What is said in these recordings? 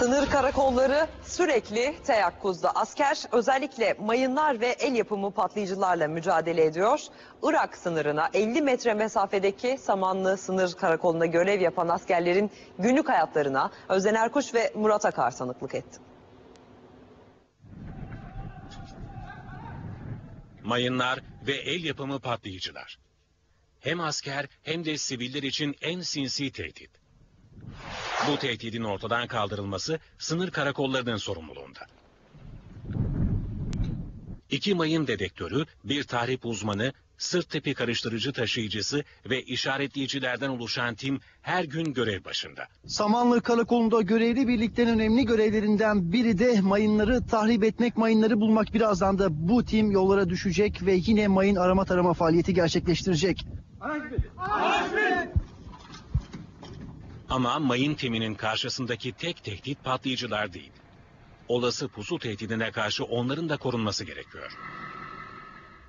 Sınır karakolları sürekli teyakkuzda. Asker özellikle mayınlar ve el yapımı patlayıcılarla mücadele ediyor. Irak sınırına 50 metre mesafedeki Samanlı sınır karakolunda görev yapan askerlerin günlük hayatlarına Özden Erkuş ve Murat Akar tanıklık etti. Mayınlar ve el yapımı patlayıcılar. Hem asker hem de siviller için en sinsi tehdit. Bu tehdidin ortadan kaldırılması sınır karakollarının sorumluluğunda. İki mayın dedektörü, bir tahrip uzmanı, sırt tipi karıştırıcı taşıyıcısı ve işaretleyicilerden oluşan tim her gün görev başında. Samanlı Karakolu'nda görevli birliklerin önemli görevlerinden biri de mayınları tahrip etmek, mayınları bulmak. Birazdan da bu tim yollara düşecek ve yine mayın arama tarama faaliyeti gerçekleştirecek. Ama mayın timinin karşısındaki tek tehdit patlayıcılar değil. Olası pusu tehdidine karşı onların da korunması gerekiyor.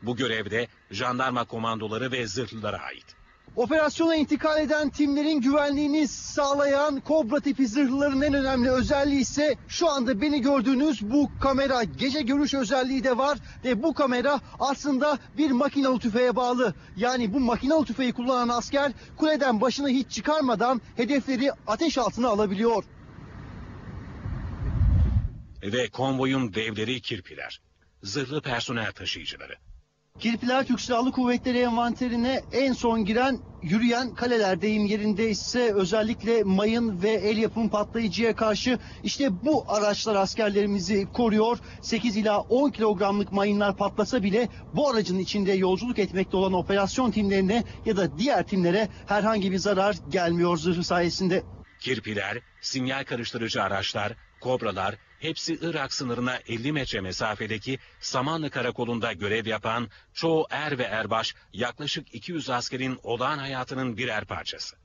Bu görevde jandarma komandoları ve zırhlılara ait. Operasyona intikal eden timlerin güvenliğini sağlayan Kobra tipi zırhlıların en önemli özelliği ise şu anda beni gördüğünüz bu kamera. Gece görüş özelliği de var ve bu kamera aslında bir makinalı tüfeğe bağlı. Yani bu makinalı tüfeği kullanan asker kuleden başını hiç çıkarmadan hedefleri ateş altına alabiliyor. Ve konvoyun devleri kirpiler. Zırhlı personel taşıyıcıları. Kirpiler Türk Silahlı Kuvvetleri envanterine en son giren yürüyen kaleler deyim yerinde ise özellikle mayın ve el yapım patlayıcıya karşı işte bu araçlar askerlerimizi koruyor. 8 ila 10 kilogramlık mayınlar patlasa bile bu aracın içinde yolculuk etmekte olan operasyon timlerine ya da diğer timlere herhangi bir zarar gelmiyor zırhı sayesinde. Kirpiler, sinyal karıştırıcı araçlar, kobralar hepsi Irak sınırına 50 metre mesafedeki Samanlı Karakolu'nda görev yapan çoğu er ve erbaş yaklaşık 200 askerin olağan hayatının birer parçası.